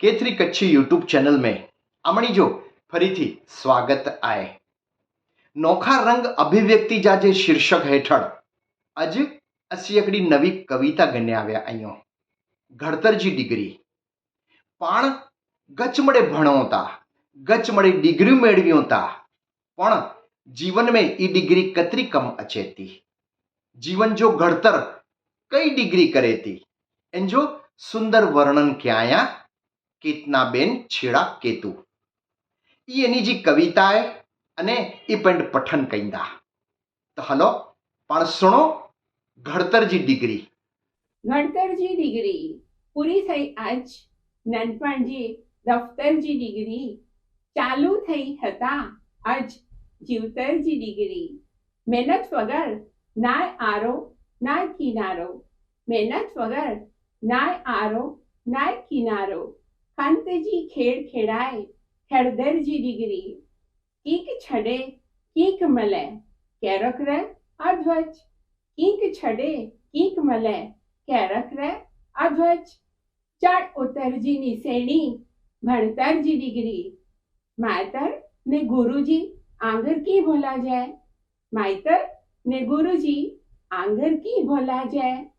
કેથરી Kutchi યુટ્यूब channel મેં આમણી જો ફરીથી સ્વાગત આય. નોખા રંગ અભિવ્યક્તિ જા જે શીર્ષક હેઠળ અજ અસીયકડી નવી કવિતા ગને આવ્યા અહીંયો ઘડતરજી ડિગ્રી. પણ ગચમડે ભણોતા ગચમડે ડિગ્રી મેળવ્યોતા, પણ જીવન મેં ઈ ડિગ્રી કતરી કમ અચેતી. જીવન જો ઘડતર કઈ ડિગ્રી કરેતી? એન જો સુંદર વર્ણન ક્યાંયા કેતનાબેન છેડા કેતુ. એની જે કવિતાએ અને એ પણ પઠન કઈંદા તો હલો, પણ સુણો, ઘડતરજી ડિગ્રી. ઘડતરજી ડિગ્રી. પૂરી થઈ આજ નાનપણજી દફતરજી ડિગ્રી. ચાલુ થઈ હતા આજ જીવતરજી ડિગ્રી. મહેનત વગર નાય આરો, નાય કિનારો. મહેનત વગર નાય આરો, નાય કિનારો. ખંતજી ખેડ ખેડાય ખેડદરજી ડિગ્રી. કીક છડે, કીક મલે. કેરક રે અધ્વજ. કીક છડે, કીક મલે. કેરક રે અધ્વજ. ચાર ઉતરજીની શ્રેણી, ભણતરજી ડિગ્રી. માતર ને ગુરુજી આંગર કી ભોલા જાય? માતર ને ગુરુજી આંગર કી ભોલા જાય?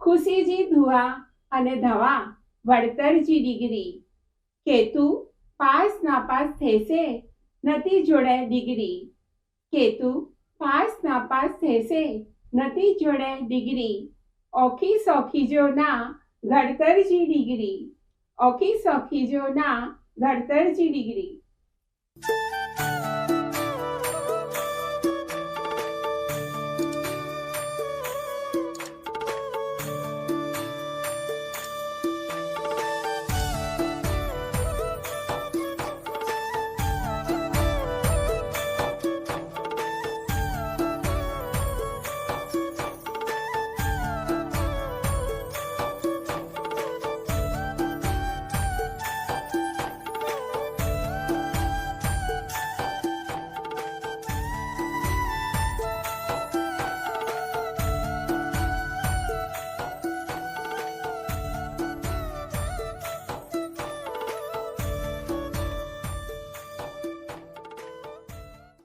ખુશીજી ધુઆ અને ધવા વળતરજી ડિગ્રી. કેતુ પાસ નાપાસ થશે નથી જોડે ડિગ્રી. કેતુ પાસ નાપાસ થશે નથી જોડે ડિગ્રી. ઓખી સોખી જો ના ઘડતરજી ડિગ્રી. ઓખી સોખી જો ના ઘડતરજી ડિગ્રી.